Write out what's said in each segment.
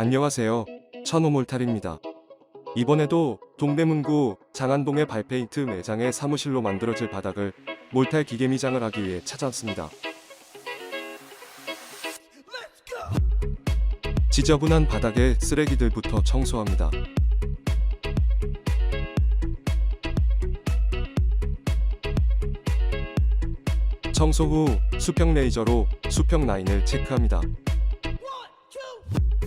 안녕하세요. 천호몰탈입니다. 이번에도 동대문구 장안동의 발페인트 매장의 사무실로 만들어질 바닥을 몰탈 기계 미장을 하기 위해 찾아왔습니다. 지저분한 바닥에 쓰레기들부터 청소합니다. 청소 후 수평 레이저로 수평 라인을 체크합니다.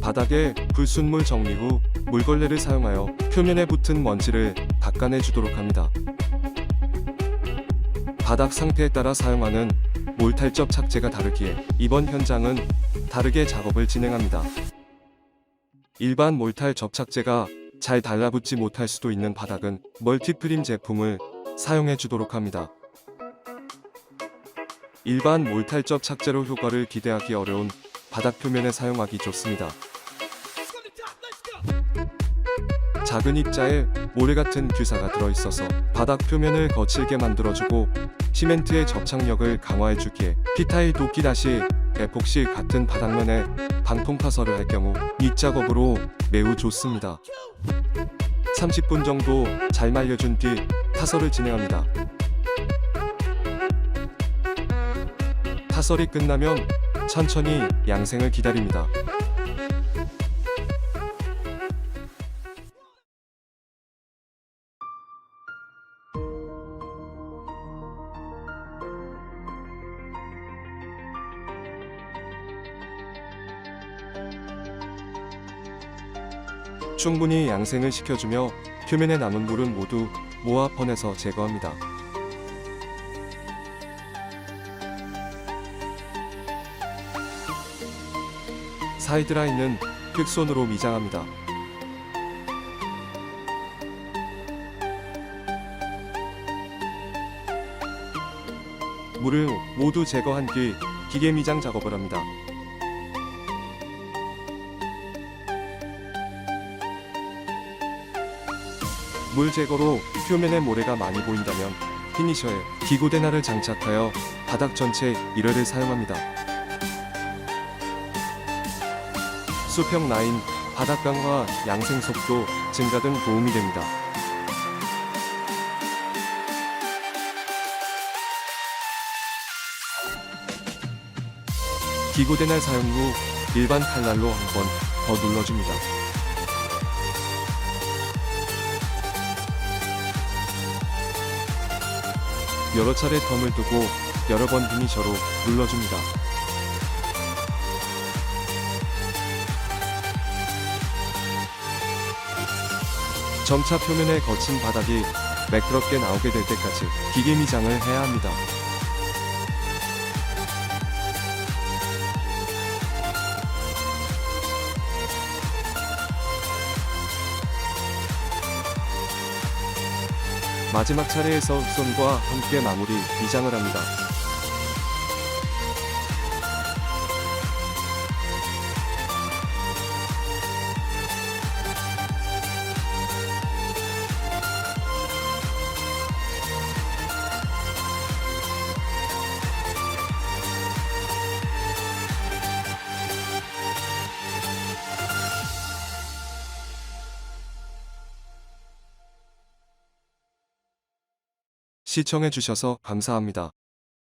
바닥에 불순물 정리 후 물걸레를 사용하여 표면에 붙은 먼지를 닦아내 주도록 합니다. 바닥 상태에 따라 사용하는 몰탈접 착재가 다르기에 이번 현장은 다르게 작업을 진행합니다. 일반 몰탈 접착제가 잘 달라붙지 못할 수도 있는 바닥은 멀티프림 제품을 사용해 주도록 합니다. 일반 몰탈 접 착제로 효과를 기대하기 어려운 바닥 표면에 사용하기 좋습니다. 작은 입자에 모래 같은 규사가 들어있어서 바닥 표면을 거칠게 만들어주고 시멘트의 접착력을 강화해주기에 피타일 도끼 다시 에폭시 같은 바닥면에 방통 파설을 할 경우 밑작업으로 매우 좋습니다. 30분 정도 잘 말려준 뒤 타설을 진행합니다. 타설이 끝나면 천천히 양생을 기다립니다. 충분히 양생을 시켜주며 표면에 남은 물은 모두 모아 퍼내서 제거합니다. 사이드라인은 흑손으로 미장합니다. 물을 모두 제거한 뒤 기계 미장 작업을 합니다. 물 제거로 표면에 모래가 많이 보인다면 피니셔에 기고 대나를 장착하여 바닥 전체 1회를 사용합니다. 수평 라인, 바닥 강화, 양생 속도 증가 등 도움이 됩니다. 기고 대날 사용 후 일반 칼날로 한 번 더 눌러줍니다. 여러 차례 덤을 두고 여러 번 피니셔로 눌러줍니다. 점차 표면에 거친 바닥이 매끄럽게 나오게 될 때까지 기계 미장을 해야 합니다. 마지막 차례에서 흑손과 함께 마무리 미장을 합니다. 시청해주셔서 감사합니다.